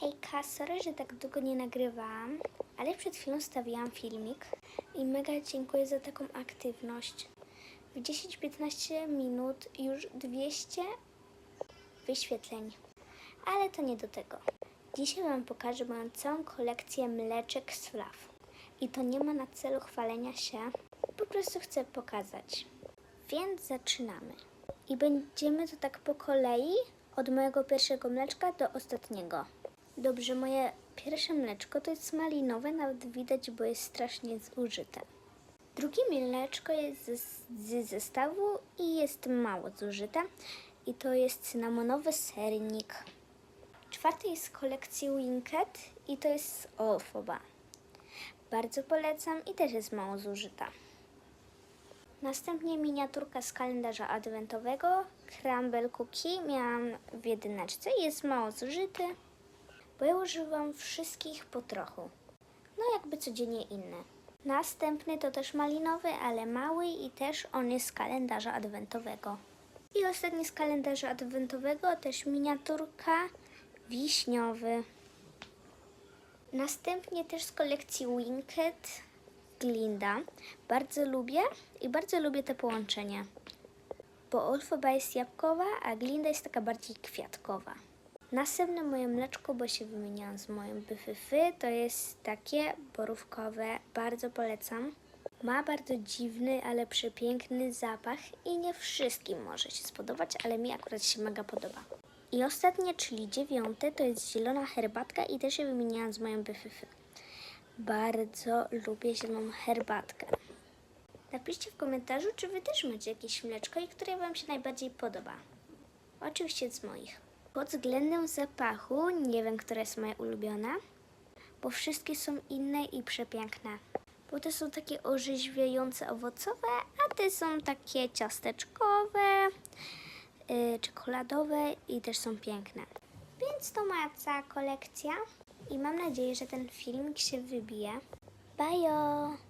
Hejka, sorry, że tak długo nie nagrywałam, ale przed chwilą stawiałam filmik i mega dziękuję za taką aktywność. W 10-15 minut już 200 wyświetleń, ale to nie do tego. Dzisiaj Wam pokażę moją całą kolekcję mleczek z Flaw. I to nie ma na celu chwalenia się, po prostu chcę pokazać. Więc zaczynamy. I będziemy to tak po kolei, od mojego pierwszego mleczka do ostatniego. Dobrze, moje pierwsze mleczko to jest malinowe, nawet widać, bo jest strasznie zużyte. Drugie mleczko jest z, z zestawu i jest mało zużyte. I to jest cynamonowy sernik. Czwarty jest z kolekcji Winket i to jest z Olfoba. Bardzo polecam i też jest mało zużyta. Następnie miniaturka z kalendarza adwentowego. Crumble Cookie miałam w jedyneczce jest mało zużyty, bo ja używam wszystkich po trochu. No jakby codziennie inne. Następny to też malinowy, ale mały i też on jest z kalendarza adwentowego. I ostatni z kalendarza adwentowego też miniaturka wiśniowy. Następnie też z kolekcji Winket Glinda. Bardzo lubię i bardzo lubię te połączenia. Bo Olfoba jest jabłkowa, a Glinda jest taka bardziej kwiatkowa. Następne moje mleczko, bo się wymieniałam z moją byfyfy, to jest takie borówkowe. Bardzo polecam. Ma bardzo dziwny, ale przepiękny zapach i nie wszystkim może się spodobać, ale mi akurat się mega podoba. I ostatnie, czyli dziewiąte, to jest zielona herbatka i też się wymieniałam z moją byfyfy. Bardzo lubię zieloną herbatkę. Napiszcie w komentarzu, czy Wy też macie jakieś mleczko i które Wam się najbardziej podoba. Oczywiście z moich. Pod względem zapachu nie wiem, która jest moja ulubiona, bo wszystkie są inne i przepiękne. Bo te są takie orzeźwiające owocowe, a te są takie ciasteczkowe, yy, czekoladowe i też są piękne. Więc to moja cała kolekcja i mam nadzieję, że ten filmik się wybije. Bajo!